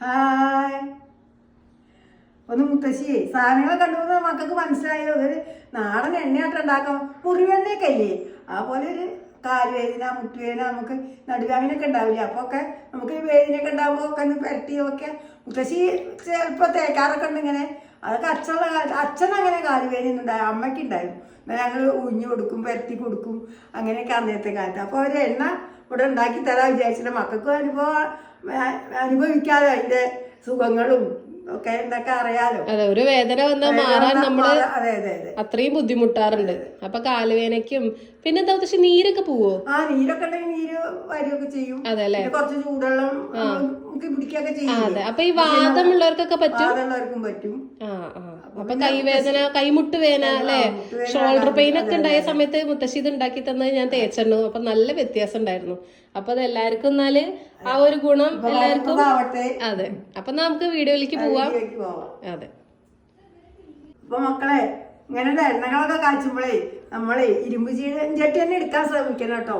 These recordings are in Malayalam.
ഹായ്. ഒന്ന് മുത്തശ്ശി സാധനങ്ങൾ കണ്ടുപോകുന്ന മക്കൾക്ക് മനസ്സിലായോ ഒരു നാടൻ എണ്ണയായിട്ട് ഉണ്ടാക്കാം. മുറിവെണ്ണയൊക്കെ ആ അതുപോലെ ഒരു കാലുവേദന മുട്ടുവേദന നമുക്ക് നടുവേദനയൊക്കെ ഉണ്ടാവില്ലേ? അപ്പോൾ ഒക്കെ നമുക്ക് വേദനയൊക്കെ ഉണ്ടാകുമ്പോൾ ഒക്കെ ഒന്ന് പുരട്ടി ഒക്കെ മുത്തശ്ശി ചിലപ്പോൾ തേക്കാറൊക്കെ ഉണ്ട് ഇങ്ങനെ. അതൊക്കെ അച്ഛനുള്ള കാലത്ത് അച്ഛൻ അങ്ങനെ കാലുവേദന ഉണ്ടായി അമ്മയ്ക്ക് ഉണ്ടായിരുന്നു. ഞങ്ങൾ ഉഞ്ഞു കൊടുക്കും പുരട്ടി കൊടുക്കും അങ്ങനെയൊക്കെ അന്നത്തെ കാലത്ത്. അപ്പോൾ ഒരു എണ്ണ ഇവിടെ ഉണ്ടാക്കി തരാൻ വിചാരിച്ചിട്ട് മക്കൾക്കും അനുഭവം അനുഭവിക്കാതെ അതിന്റെ സുഖങ്ങളും ഒക്കെ എന്തൊക്കെ അറിയാലോ. അതെ ഒരു വേദന വന്നാൽ മാറാൻ നമ്മൾ അതെ അതെ അതെ. അത്രയും ബുദ്ധിമുട്ടാറുണ്ട്. അപ്പൊ കാലുവേനയ്ക്കും പിന്നെന്താ പക്ഷെ നീരൊക്കെ പോവോ? ആ നീരൊക്കെ ഉണ്ടെങ്കിൽ നീര് വരികയൊക്കെ ചെയ്യും. അതെ അല്ലെ? കുറച്ച് ചൂടുവെള്ളം ഒക്കെ പിടിക്കുകയൊക്കെ ചെയ്യും. അതെ. അപ്പൊ ഈ വാദമുള്ളവർക്കൊക്കെ പറ്റും? വാദമുള്ളവർക്കും പറ്റും. ആ ആ. അപ്പൊ കൈവേദന കൈമുട്ട് വേദന അല്ലെ? ഷോൾഡർ പെയിൻ ഒക്കെ ഉണ്ടായ സമയത്ത് മുത്തശ്ശി ഇത് ഉണ്ടാക്കി തന്നത് ഞാൻ തേച്ചിരുന്നു അപ്പൊ നല്ല വ്യത്യാസം ഉണ്ടായിരുന്നു. അപ്പൊ അത് എല്ലാവർക്കും എന്നാൽ ആ ഒരു ഗുണം എല്ലാവർക്കും അതെ. അപ്പൊ നമുക്ക് വീഡിയോയിലേക്ക് പോവാം. അതെ. ഇപ്പൊ മക്കളെ ഇങ്ങനെ എണ്ണകളൊക്കെ കാച്ചുമ്പോഴേ നമ്മളെ ഇരുമ്പ് ചീ- ചട്ടി തന്നെ എടുക്കാൻ ശ്രമിക്കണം കേട്ടോ.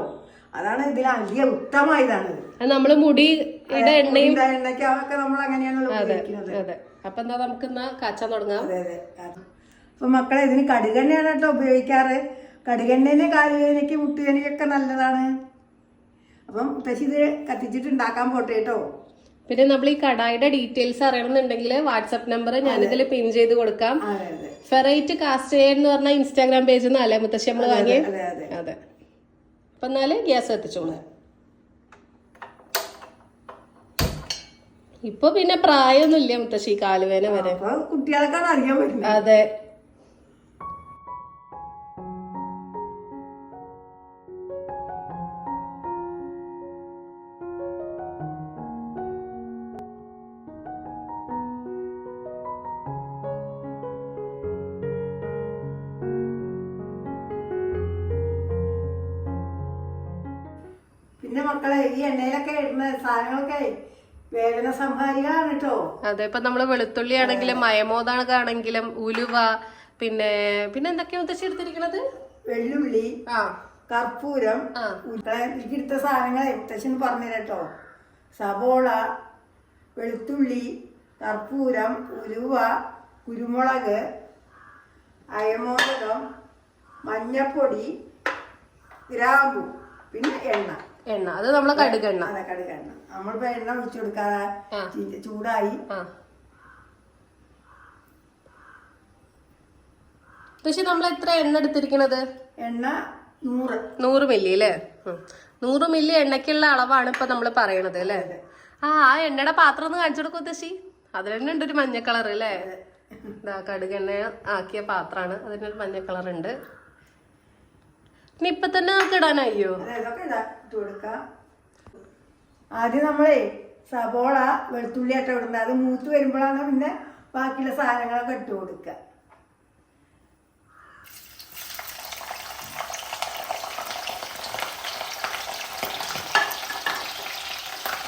അതാണ് ഇതിൽ അധിക ഉത്തമമായതാണ്. നമ്മൾ മുടിയുടെ എണ്ണയും എണ്ണയ്ക്ക് അതൊക്കെ നമ്മൾ അങ്ങനെയാണല്ലോ ഉപയോഗിക്കുന്നത്. അപ്പൊ എന്താ നമുക്ക് എന്നാ കാച്ചാൻ തുടങ്ങാം. അതെ അതെ. അപ്പൊ മക്കളെ ഇതിന് കടുകെണ്ണയാണ് കേട്ടോ ഉപയോഗിക്കാറ്. കടുകെണ്ണേനെ കാലുവേനയ്ക്ക് മുട്ടുവേനയ്ക്കൊക്കെ നല്ലതാണ്. അപ്പം മുത്തശ്ശി ഇത് കത്തിച്ചിട്ട് ഉണ്ടാക്കാൻ പോട്ടെ കേട്ടോ. പിന്നെ നമ്മൾ ഈ കടായുടെ ഡീറ്റെയിൽസ് അറിയണമെന്നുണ്ടെങ്കിൽ വാട്സപ്പ് നമ്പർ ഞാനിതിൽ പിൻ ചെയ്ത് കൊടുക്കാം. ഫെറൈറ്റ് കാസ്റ്റ് എന്ന് പറഞ്ഞ ഇൻസ്റ്റാഗ്രാം പേജ് നാലേ മുത്തശ്ശി നമ്മൾ വാങ്ങിയ? അതെ അപ്പൊ എന്നാൽ ഗ്യാസ് എത്തിച്ചോളൂ ഇപ്പൊ പിന്നെ പ്രായമൊന്നുമില്ല മുത്തശ്ശി കാലുവേന വരെ. അപ്പൊ കുട്ടികൾക്കാണ് അറിയാൻ പറ്റും അതെ. പിന്നെ മക്കളെ ഈ എണ്ണയിലൊക്കെ ഇടുന്ന സാധനങ്ങളൊക്കെ വേദന സംഹാരികളാണ് കേട്ടോ. അതെ ഇപ്പൊ നമ്മൾ വെളുത്തുള്ളി ആണെങ്കിലും മയമോദാണെങ്കിലും ഉലുവ പിന്നെ പിന്നെ എന്തൊക്കെയാ ഉദ്ദേശിച്ചെടുത്തിരിക്കണത് വെള്ളുള്ളി ആ. കർപ്പൂരം ആ. സാധനങ്ങൾ എനിക്ക് സാധനങ്ങളെ മുത്തശ്ശൻ പറഞ്ഞു കേട്ടോ. സബോള വെളുത്തുള്ളി കർപ്പൂരം ഉലുവ കുരുമുളക് അയമോദകം മഞ്ഞപ്പൊടി ഗ്രാമ്പു പിന്നെ എണ്ണ. എണ്ണ. അത് നമ്മളെ കടുകെണ്ണ അതെ കടുകെണ്ണ നമ്മളിപ്പോ എണ്ണ ഒഴിച്ചു കൊടുക്കാതെ ചൂടായി. പക്ഷെ നമ്മൾ എത്ര എണ്ണ എടുത്തിരിക്കണത്? എണ്ണ നൂറ്. നൂറ് മില്ലി അല്ലേ. നൂറ് മില്ലി എണ്ണയ്ക്കുള്ള അളവാണ് ഇപ്പൊ നമ്മൾ പറയണത് അല്ലേ? ആ ആ എണ്ണയുടെ പാത്രം ഒന്ന് കാണിച്ചു കൊടുക്കും തശി അതിൽ തന്നെ ഉണ്ട് ഒരു മഞ്ഞ കളർ അല്ലേ? കടുക് കടുകെണ്ണ ആക്കിയ പാത്രമാണ്. അതിനൊരു മഞ്ഞ കളർ ഉണ്ട് ഇനി ഇപ്പൊ തന്നെ നമുക്ക് ഇടാനായോ? ഇതൊക്കെ ഇടാ. ഇട്ട് കൊടുക്കാം. ആദ്യം നമ്മളെ സബോള വെളുത്തുള്ളി ആയിട്ട് ഇടുന്നത്. അത് മൂത്ത് വരുമ്പോഴാണ് പിന്നെ ബാക്കിയുള്ള സാധനങ്ങളൊക്കെ ഇട്ട് കൊടുക്കുക.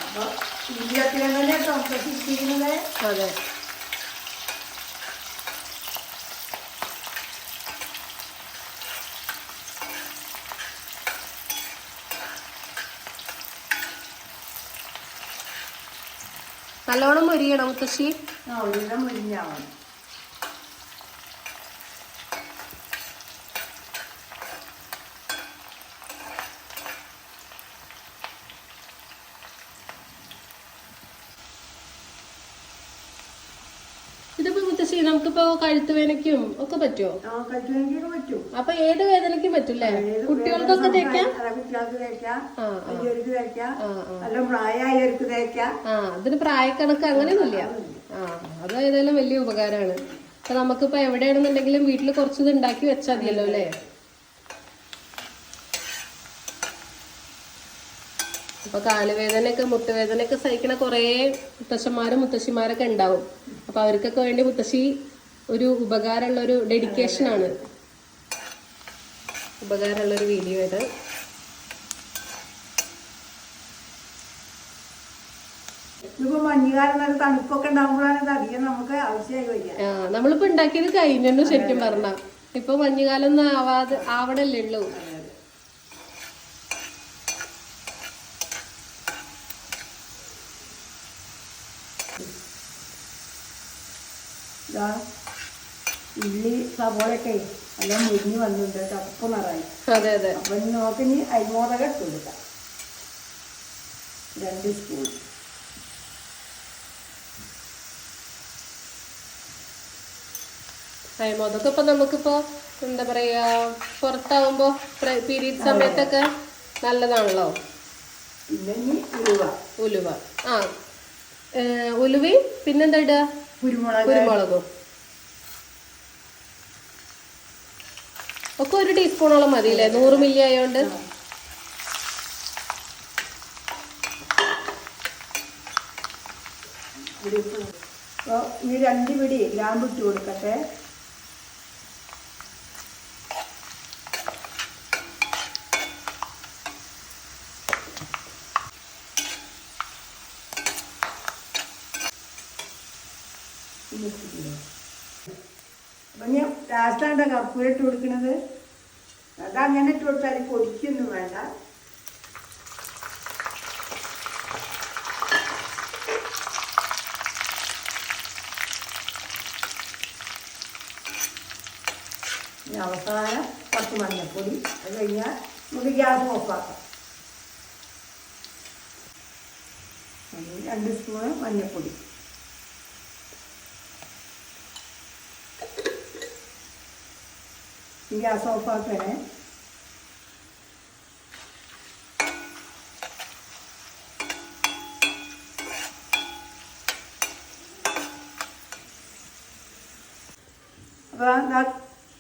അപ്പോൾ ഇന്ത്യത്തിലെ തന്നെ ഇട്ടിരിക്കുന്നത് അതെ. നല്ലോണം മുരിയണം കൃഷി? ആ ഒരുവിധം മുരിഞ്ഞാവണം മുത്തശ്ശി നമുക്കിപ്പോ കഴുത്ത് വേനയ്ക്കും ഒക്കെ പറ്റുമോ അപ്പൊ ഏത് വേദനയ്ക്കും പറ്റൂലേ കുട്ടികൾക്കൊക്കെ തേക്കാം? അതിന് പ്രായക്കണക്ക് അങ്ങനെയൊന്നുമില്ല. ആ അത് ഏതായാലും വലിയ ഉപകാരമാണ്. അപ്പൊ നമുക്കിപ്പോ എവിടെയാണെന്നുണ്ടെങ്കിലും വീട്ടിൽ കുറച്ചത് ഉണ്ടാക്കി വെച്ചാൽ മതിയല്ലോ അല്ലേ? അപ്പൊ കാലുവേദനയൊക്കെ മുട്ടുവേദനയൊക്കെ സഹിക്കണ കുറേ മുത്തശ്ശന്മാരും മുത്തശ്ശിമാരൊക്കെ ഉണ്ടാവും. അപ്പൊ അവർക്കൊക്കെ വേണ്ടി മുത്തശ്ശി ഒരു ഉപകാരമുള്ള ഒരു ഡെഡിക്കേഷൻ ആണ്. ഉപകാരമുള്ള ഒരു വീഡിയോ ഇത്. ഇതിപ്പോ മഞ്ഞുകാലം നല്ല തണുപ്പൊക്കെ ഉണ്ടാകുമ്പോഴാണ് ഇത് അധികം നമുക്ക് ആവശ്യമായി വരിക. ആ, നമ്മളിപ്പോ ഉണ്ടാക്കിയത് കഴിഞ്ഞു ശരിക്കും പറഞ്ഞ. ഇപ്പൊ മഞ്ഞുകാലം ഒന്നും ആവാതെ ആവണല്ലേ ഉള്ളൂ. ഇതാ ഉള്ളി സവോളയൊക്കെ എല്ലാം മുരിഞ്ഞ് വന്നിട്ടുണ്ട് ചപ്പ് നിറയും. അതെ അതെ. അപ്പം ഇനി നോക്കിനി അരിമോദക ഇട്ട് കൊടുക്കാം. രണ്ട് സ്പൂൺ അതൊക്കെ ഇപ്പൊ നമുക്കിപ്പോ എന്താ പറയാ പുറത്താവുമ്പോ പീരീഡ് സമയത്തൊക്കെ നല്ലതാണല്ലോ? ഇനി ഉലുവ. ഉലുവ. ആ ഉലുവയും പിന്നെന്താ ഇടുക കുരുമുളക്. കുരുമുളകും. ഒക്കെ ഒരു ടീസ്പൂണോളം മതി അല്ലേ നൂറ് മില്ലി ആയതുകൊണ്ട് ഈ രണ്ട് പിടി ഗ്രാമ്പ് ഇട്ട് കൊടുക്കട്ടെ. അപ്പം ഞാൻ ലാസ്റ്റാണ് കർപ്പൂരം ഇട്ട് കൊടുക്കുന്നത് അതങ്ങനെ ഇട്ട് കൊടുത്താൽ പൊടിക്കൊന്നും വേണ്ട. അവസാനം കുറച്ച് മഞ്ഞൾപ്പൊടി. അത് കഴിഞ്ഞാൽ നമുക്ക് ഗ്യാസ് ഓഫാക്കാം. രണ്ട് സ്പൂണ് മഞ്ഞൾപ്പൊടി. ഗ്യാസ് ഓഫാക്കണേ അപ്പോൾ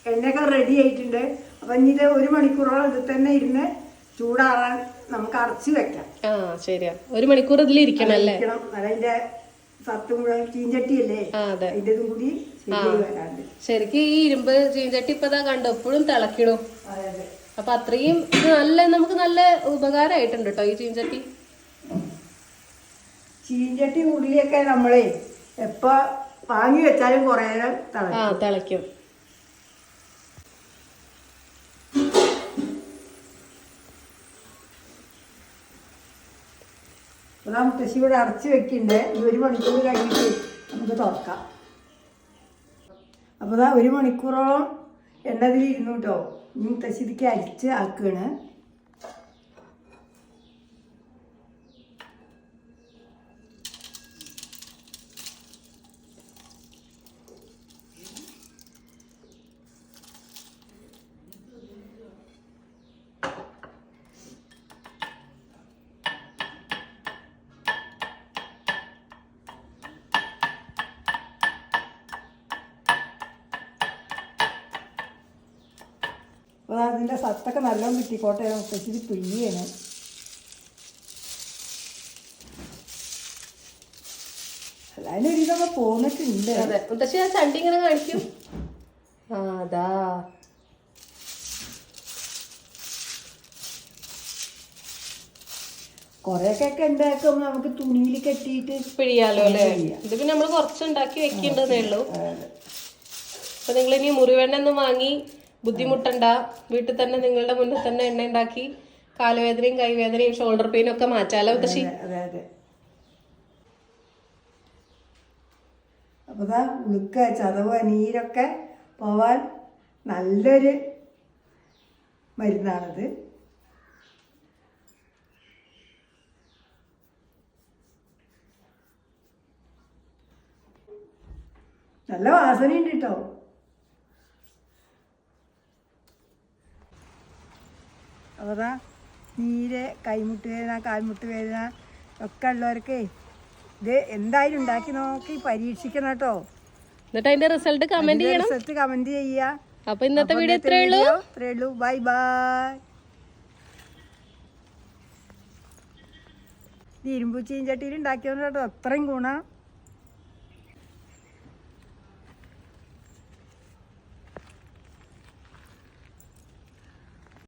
എണ്ണയൊക്കെ റെഡി ആയിട്ടുണ്ട്. അപ്പം ഇനി ഇത് ഒരു മണിക്കൂറോളം ഇത് തന്നെ ഇരുന്ന് ചൂടാറാൻ നമുക്ക് അടച്ച് വെക്കാം. ആ ശരിയാ. ഒരു മണിക്കൂർ ഇതിൽ ഇരിക്കണം അല്ലേ? ഇരിക്കണം. ചീഞ്ചട്ടിയല്ലേ? കൂടി ശരിക്കും ഈ ഇരുമ്പ് ചീഞ്ചട്ടി ഇപ്പതാ കണ്ടു എപ്പോഴും അതെ അപ്പൊ അത്രയും ഇത് നല്ല നമുക്ക് നല്ല ഉപകാരമായിട്ടുണ്ട് കേട്ടോ ഈ ചീഞ്ചട്ടി. ചീഞ്ചട്ടി ഉള്ളിയൊക്കെ നമ്മളെ എപ്പോ വാങ്ങി വെച്ചാലും കുറേ തിളക്കും അതാ മുത്തശ്ശി ഇവിടെ അടച്ച് വെക്കുന്നുണ്ട് ഈ ഒരു മണിക്കൂർ കഴിഞ്ഞിട്ട് നമുക്ക് തുറക്കാം. അപ്പോൾ ഇതാ ഒരു മണിക്കൂറോളം എണ്ണതിലിരുന്നു ഇരുന്നു കേട്ടോ. ഇനി മുത്തശ്ശി ഇതൊക്കെ അരിച്ച് ആക്കുകയാണ്. അതിന്റെ സത്തൊക്കെ നല്ലോണം കിട്ടിക്കോട്ടെ മുത്തശ്ശി ഇത് പിഴിയാണ് അതിനൊരു ഇതൊക്കെ പോന്നിട്ടുണ്ട്. അതെ. മുത്തശ്ശി ആ ചണ്ടി ഇങ്ങനെ കാണിക്കും. ആ അതാ. കുറേയൊക്കെ ഉണ്ടാക്കുമ്പോ നമുക്ക് തുണിയിൽ കെട്ടിയിട്ട് പിഴിയാലോ അല്ലേ. ഇത് പിന്നെ നമ്മൾ കുറച്ച് ഉണ്ടാക്കി വെക്കേണ്ടതേ ഉള്ളൂ. അപ്പൊ നിങ്ങൾ ഇനി മുറിവെണ്ണ ഒന്നും വാങ്ങി ബുദ്ധിമുട്ടണ്ട. വീട്ടിൽ തന്നെ നിങ്ങളുടെ മുന്നിൽ തന്നെ എണ്ണ ഉണ്ടാക്കി കാലുവേദനയും കൈവേദനയും ഷോൾഡർ പെയിനും ഒക്കെ മാറ്റാലോ മുത്തശ്ശി അപ്പോൾ ഇതാ ഉളുക്ക ചതവ് നീരൊക്കെ പോവാൻ നല്ലൊരു മരുന്നാണിത്. നല്ല വാസനയുണ്ട് കേട്ടോ. അപ്പോൾ നീര് കൈമുട്ട് വേദന കാൽമുട്ട് വേദന ഒക്കെ ഉള്ളവർക്ക് ഇത് എന്തായാലും ഉണ്ടാക്കി നോക്കി പരീക്ഷിക്കണം കേട്ടോ. എന്നിട്ട് അതിന്റെ റിസൾട്ട് കമന്റ് ചെയ്യണം. റിസൾട്ട് കമന്റ് ചെയ്യുക. അപ്പൊ ഇന്നത്തെ വീഡിയോ ഇത്രേ ഉള്ളൂ. ഇത്രേ ഉള്ളൂ. ബൈ ബൈ ഇരുമ്പൂച്ചീൻ ചട്ടിയിൽ ഉണ്ടാക്കിയോ കേട്ടോ. അത്രയും ഗുണം.